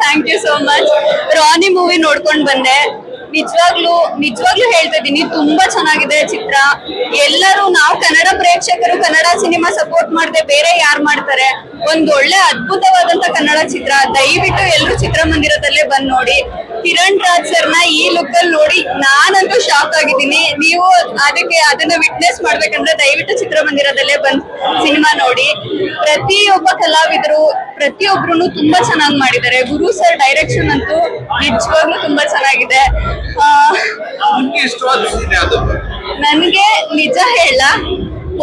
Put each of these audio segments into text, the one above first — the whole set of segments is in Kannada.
Thank you so much Rani movie ನೋಡ್ಕೊಂಡ್ ಬಂದೆ. ನಿಜವಾಗ್ಲೂ ನಿಜವಾಗ್ಲೂ ಹೇಳ್ತಾ ಇದ್ದೀನಿ, ತುಂಬಾ ಚೆನ್ನಾಗಿದೆ ಚಿತ್ರ. ಎಲ್ಲರೂ ನಾವು ಕನ್ನಡ ಪ್ರೇಕ್ಷಕರು ಕನ್ನಡ ಸಿನಿಮಾ ಸಪೋರ್ಟ್ ಮಾಡದೆ ಬೇರೆ ಯಾರು ಮಾಡ್ತಾರೆ? ಒಂದ್ ಒಳ್ಳೆ ಅದ್ಭುತವಾದಂತ ಚಿತ್ರ ದಯವಿಟ್ಟು ಎಲ್ಲರೂ ಚಿತ್ರಮಂದಿರದಲ್ಲೇ ಬಂದ್ ನೋಡಿ. ಕಿರಣ್ ರಾಜ್ ಸರ್ನ ಈ ಲುಕ್ ಅಲ್ಲಿ ನೋಡಿ. ನಾನಂತೂ ಶಾಕ್ ಆಗಿದ್ದೀನಿ. ನೀವು ಅದಕ್ಕೆ ಅದನ್ನ ವಿಟ್ನೆಸ್ ಮಾಡ್ಬೇಕಂದ್ರೆ ದಯವಿಟ್ಟು ಚಿತ್ರಮಂದಿರದಲ್ಲೇ ಬಂದ್ ಸಿನಿಮಾ ನೋಡಿ. ಪ್ರತಿಯೊಬ್ಬ ಕಲಾವಿದರು ಪ್ರತಿಯೊಬ್ರು ತುಂಬಾ ಚೆನ್ನಾಗಿ ಮಾಡಿದ್ದಾರೆ. ಗುರು ಸರ್ ಡೈರೆಕ್ಷನ್ ಅಂತೂ ನಿಜವಾಗ್ಲೂ ತುಂಬಾ ಚೆನ್ನಾಗಿದೆ. ನನ್ಗೆ ನಿಜ ಹೇಳ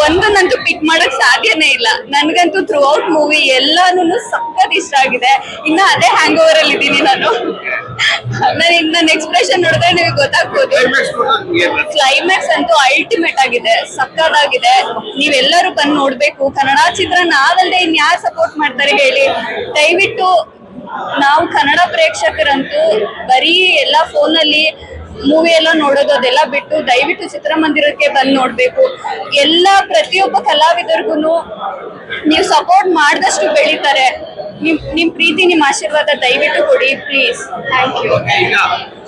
ಒಂದನ್ನಂತೂ ಪಿಕ್ ಮಾಡಕ್ ಸಾಧ್ಯನೇ ಇಲ್ಲ. ನನ್ಗಂತೂ ಥ್ರೂ ಔಟ್ ಮೂವಿ ಎಲ್ಲಾನು ಸಖತ್ ಇಷ್ಟ ಆಗಿದೆ. ಇನ್ನ ಅದೇ ಹ್ಯಾಂಗ್ ಓವರ್ ಅಲ್ಲಿ ಇದ್ದೀನಿ ನಾನು. ನಾನು ನನ್ನ ಎಕ್ಸ್ಪ್ರೆಷನ್ ನೋಡಿದ್ರೆ ನಿಮಗೆ ಗೊತ್ತಾಗ್ಬೋದು. ಕ್ಲೈಮ್ಯಾಕ್ಸ್ ಅಂತೂ ಅಲ್ಟಿಮೇಟ್ ಆಗಿದೆ. ಸಕ್ಕತ್ತಾಗಿದೆ ನೀವೆಲ್ಲರೂ ಬಂದು ನೋಡ್ಬೇಕು. ಕನ್ನಡ ಚಿತ್ರ ನಾವಲ್ದೆ ಇನ್ಯಾರು ಸಪೋರ್ಟ್ ಮಾಡ್ತಾರೆ ಹೇಳಿ. ದಯವಿಟ್ಟು ನಾವು ಕನ್ನಡ ಪ್ರೇಕ್ಷಕರಂತೂ ಬರೀ ಎಲ್ಲ ಫೋನಲ್ಲಿ ಮೂವಿ ಎಲ್ಲ ನೋಡೋದು ಅದೆಲ್ಲ ಬಿಟ್ಟು ದಯವಿಟ್ಟು ಚಿತ್ರಮಂದಿರಕ್ಕೆ ಬಂದು ನೋಡ್ಬೇಕು. ಎಲ್ಲ ಪ್ರತಿಯೊಬ್ಬ ಕಲಾವಿದರಿಗೂ ನೀವು ಸಪೋರ್ಟ್ ಮಾಡಿದಷ್ಟು ಬೆಳೀತಾರೆ. ನಿಮ್ ನಿಮ್ ಪ್ರೀತಿ ನಿಮ್ ಆಶೀರ್ವಾದ ದಯವಿಟ್ಟು ಕೊಡಿ ಪ್ಲೀಸ್ ಥ್ಯಾಂಕ್ ಯು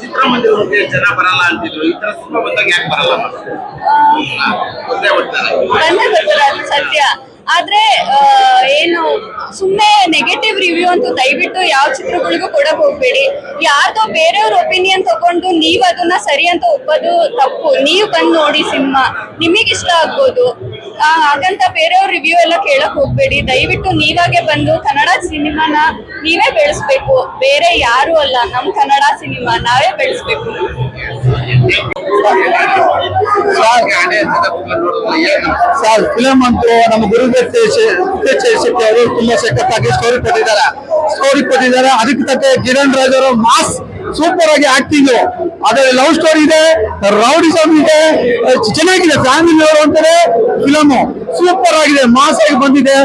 ಚಿತ್ರಮಂದಿರಕ್ಕೆ ಜನ ಬರಲ್ಲ ಅಂತಿದ್ರು. ಈ ತರ ಸಿನಿಮಾ ಬಂದಾಗ ಯಾಕೆ ಬರಲ್ಲ ಬಂದೇ ಬರ್ತಾರೆ ಅದು ಸತ್ಯ ಆದ್ರೆ ಆ, ಏನು ಸುಮ್ಮನೆ ಅಂತೂ ದಯವಿಟ್ಟು ಯಾವ ಚಿತ್ರಗಳಿಗೂ ಕೊಡಕ್ ಹೋಗ್ಬೇಡಿ. ಯಾರ್ದೋ ಬೇರೆಯವ್ರ ಒಪಿನಿಯನ್ ತಗೊಂಡು ನೀವ್ ಅದನ್ನ ಸರಿ ಅಂತ ಒಪ್ಪೋದು ತಪ್ಪು. ನೀವ್ ಬಂದ್ ನೋಡಿ ಸಿನಿಮಾ. ನಿಮಗ್ ಇಷ್ಟ ಆಗ್ಬೋದು. ಹಾಗಂತ ಬೇರೆಯವ್ರ ರಿವ್ಯೂ ಎಲ್ಲ ಕೇಳಕ್ ಹೋಗ್ಬೇಡಿ. ದಯವಿಟ್ಟು ನೀವಾಗೆ ಬಂದು ಕನ್ನಡ ಸಿನಿಮಾನ ನೀವೇ ಬೆಳೆಸ್ಬೇಕು. ಬೇರೆ ಯಾರು ಅಲ್ಲ. ನಮ್ ಕನ್ನಡ ಸಿನಿಮಾ ನಾವೇ ಬೆಳೆಸ್ಬೇಕು. ಸಾರ್ ಅಂತ ನೋಡಿದ್ರೆ ಏನು ಸರ್ ಫಿಲಂ ಅಂತೂ ನಮ್ಮ ಗುರುದೇವ್ ಶೆಟ್ಟಿ ಅವರು ತುಂಬಾ ಸಖತ್ತಾಗಿ ಸ್ಟೋರಿ ಕೊಟ್ಟಿದ್ದಾರೆ. ಸ್ಟೋರಿ ಕೊಟ್ಟಿದ್ದಾರೆ. ಅದಕ್ಕೆ ತಕ್ಕ ಕಿರಣ್ ರಾಜ್ ಅವರು ಮಾಸ್ ಸೂಪರ್ ಆಗಿ ಆಕ್ಟಿಂಗ್ ಅದರಲ್ಲಿ ಲವ್ ಸ್ಟೋರಿ ಇದೆ ರೌಡಿಸಮ್ ಇದೆ ಚೆನ್ನಾಗಿದೆ ಫ್ಯಾಮಿಲಿ ಅವರು ಅಂತಾರೆ ಫಿಲಮ್ ಸೂಪರ್ ಆಗಿದೆ, ಮಾಸ್ ಆಗಿ ಬಂದಿದೆ.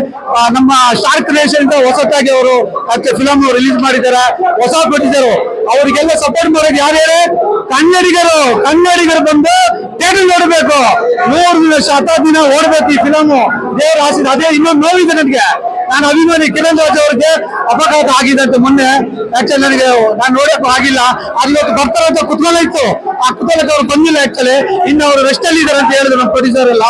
ನಮ್ಮ ಶಾರ್ಕ್ ನೇಷನ್ ಇಂದ ಹೊಸತಾಗಿ ಅವರು ಅದಕ್ಕೆ ಫಿಲಮ್ ರಿಲೀಸ್ ಮಾಡಿದ್ದಾರೆ, ಹೊಸ ಕೊಟ್ಟಿದ್ದಾರೆ. ಅವರಿಗೆಲ್ಲ ಸಪೋರ್ಟ್ ಮಾಡೋದು ಯಾರ್ಯಾರು ಕನ್ನಡಿಗರು ಕನ್ನಡಿಗರು ಬಂದು ಥಿಯೇಟರ್ ನೋಡಬೇಕು. ಮೂರು ದಿನ ಶತ ದಿನ ಓಡಬೇಕು ಈ ಫಿಲಮ್ ದೇವರ ಆಸೆ ಅದೇ ಇನ್ನೊಂದು ನೋವಿದೆ ನನಗೆ. ನಾನು ಅಭಿಮಾನಿ ಕಿರಣ್ ರಾಜ್ ಅವ್ರಿಗೆ ಅಪಘಾತ ಆಗಿದೆ ಅಂತ ಮೊನ್ನೆ ಆಕ್ಚುಲಿ ನನಗೆ ನಾನು ನೋಡಕ್ಕೂ ಆಗಿಲ್ಲ. ಅಲ್ಲಿ ಬರ್ತಾರೆ ಅಂತ ಕುತ್ಕೊಳ್ಳ ಇತ್ತು. ಆ ಕುತ್ಕೊಳ್ಳಕ್ಕೆ ಅವ್ರು ಬಂದಿಲ್ಲ ಆಕ್ಚುಲಿ ಇನ್ನು ಅವರು ರೆಸ್ಟ್ ಅಲ್ಲಿ ಇದ್ದಾರೆ ಅಂತ ಹೇಳಿದ್ರು ನಮ್ಮ ಪ್ರೊಡ್ಯೂಸರ್ ಎಲ್ಲ.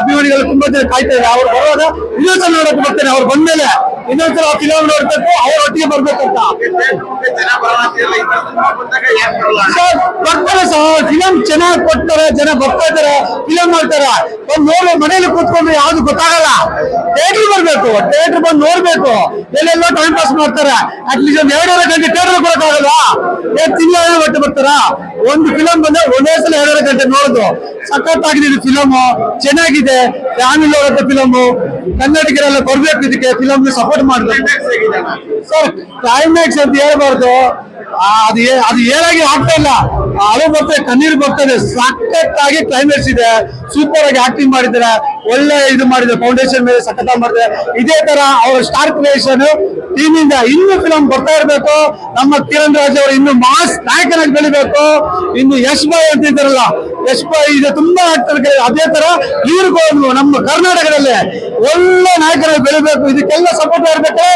ಅಭಿಮಾನಿಗಳು ತುಂಬಾ ಜನ ಕಾಯ್ತಾ ಇದ್ದಾರೆ. ಅವ್ರು ಬರುವಾಗ ಇನ್ನೊಂದ್ಸಲ ನೋಡಕ್ ಬರ್ತೇನೆ ಅವ್ರು ಬಂದ್ಮೇಲೆ ಇನ್ನೊಂದ್ಸಲ ಫಿಲಮ್ ನೋಡ್ಬೇಕು, ಅವ್ರ ಒಟ್ಟಿಗೆ ಬರ್ಬೇಕಂತ. ಬರ್ತಾರೆ ಸಹ ಫಿಲಂ ಚೆನ್ನಾಗಿ ಕೊಡ್ತಾರೆ, ಜನ ಬರ್ತಾ ಇದಾರೆ ಫಿಲಮ್ ಮಾಡ್ತಾರೆ ಬಂದು ನೋಡಿ, ಮನೇಲಿ ಕೂತ್ಕೊಂಡ್ರೆ ಯಾವ್ದು ಗೊತ್ತಾಗಲ್ಲ. ಥಿಯೇಟರ್ ಬರ್ಬೇಕು ಥಿಯೇಟರ್ ಬಂದು ನೋಡ್ಬೇಕು. ಎಲ್ಲೆಲ್ಲೋ ಟೈಮ್ ಪಾಸ್ ಮಾಡ್ತಾರೆ. ಅಟ್ಲೀಸ್ಟ್ ಒಂದ್ ಎರಡೂವರೆ ಗಂಟೆ ಥಿಯೇಟರ್ ಕೊಡಕ್ಕಾಗಲ್ಲ ಏನ್ ತಿಂಗಳ ಬಟ್ಟೆ ಬರ್ತಾರ? ಒಂದು ಫಿಲಮ್ ಬಂದ್ರೆ ಒಂದೇ ಸಲ ಎರಡೂವರೆ ಗಂಟೆ ನೋಡೋದು. ಸಖತ್ತಾಗಿದೆ ಇದು ಫಿಲಮ್ ಚೆನ್ನಾಗಿದೆ. ಫ್ಯಾಮಿಲಿ ಅವರ ಫಿಲಮ್ ಕನ್ನಡಿಗರೆಲ್ಲ ಬರ್ಬೇಕು ಇದಕ್ಕೆ ಫಿಲಮ್ ಸಪೋರ್ಟ್ ಮಾಡ್ಬೇಕು. ಸರ್ ಕ್ಲೈಮ್ಯಾಕ್ಸ್ ಅಂತ ಹೇಳ್ಬಾರ್ದು. ಅದು ಅದು ಏನಾಗಿ ಆಗ್ತಾ ಇಲ್ಲ. ಅಳು ಬರ್ತದೆ, ಕಣ್ಣೀರು ಬರ್ತದೆ. ಸಖತ್ತಾಗಿ ಕ್ಲೈಮ್ಯಾಕ್ಸ್ ಇದೆ. ಸೂಪರ್ ಆಗಿ ಆಕ್ಟಿಂಗ್ ಮಾಡಿದ್ದಾರೆ. ಒಳ್ಳೆ ಇದು ಮಾಡಿದೆ ಫೌಂಡೇಶನ್ ಮೇಲೆ ಸಖತ ಮಾಡಿದೆ. ಇದೇ ತರ ಅವರ ಸ್ಟಾರ್ ಕ್ರಿಯೇಷನ್ ಟೀಮ್ ಇಂದ ಇನ್ನೂ ಫಿಲಂ ಬರ್ತಾ ಇರಬೇಕು. ನಮ್ಮ ಕಿರಣ್ ರಾಜ್ ಅವರು ಇನ್ನು ಮಾಸ್ ನಾಯಕನಾಗಿ ಬೆಳಿಬೇಕು. ಇನ್ನು ಯಶ್ ಬಾಯ್ ಅಂತ ಇದ್ದಾರಲ್ಲ ಯಶ್ ಬಾಯ್ ಇದೆ, ತುಂಬಾ ಆಗ್ತಾರೆ ಅದೇ ತರ ಇವ್ರಿಗೂ ನಮ್ಮ ಕರ್ನಾಟಕದಲ್ಲಿ ಒಳ್ಳೆ ನಾಯಕರಾಗಿ ಬೆಳಿಬೇಕು. ಇದಕ್ಕೆಲ್ಲ ಸಪೋರ್ಟ್ ಇರ್ಬೇಕು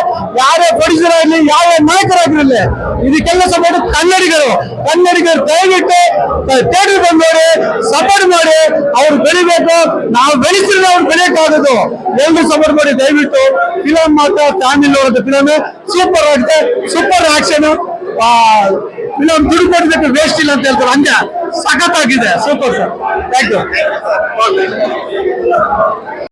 ಯಾರೇ ಪ್ರೊಡ್ಯೂಸರ್ ಆಗಲಿ ಯಾವ ನಾಯಕರಾಗಿರಲಿ ಇದಕ್ಕೆಲ್ಲ ಸಪೋರ್ಟ್ ಕನ್ನಡಿಗರು. ಕನ್ನಡಿಗರು ದಯವಿಟ್ಟು ಥಿಯೇಟರ್ ಬಂದ್ ನೋಡಿ ಸಪೋರ್ಟ್ ಮಾಡಿ, ಅವ್ರು ಬೆಳಿಬೇಕು. ನಾವು ಬೆಳೆಸಿದ್ರೆ ಅವ್ರು ಬೆಳೆಯಕ್ಕಾಗೋದು ಎಲ್ರು ಸಪೋರ್ಟ್ ಮಾಡಿ, ದಯವಿಟ್ಟು ಫಿಲಮ್ ಮಾತ್ರ ಫ್ಯಾಮಿಲಿ ನೋಡೋದು ಫಿಲಮ್ ಸೂಪರ್ ಆಗಿದೆ ಸೂಪರ್ ಆಕ್ಷನ್ ಫಿಲಮ್ ದುಡ್ಡು ಕೊಡಬೇಕು ವೇಸ್ಟ್ ಇಲ್ಲ ಅಂತ ಹೇಳ್ತಾರೆ. ಹಂಗೆ ಸಖತ್ ಆಗಿದೆ ಸೂಪರ್ ಸರ್ ಥ್ಯಾಂಕ್ ಯು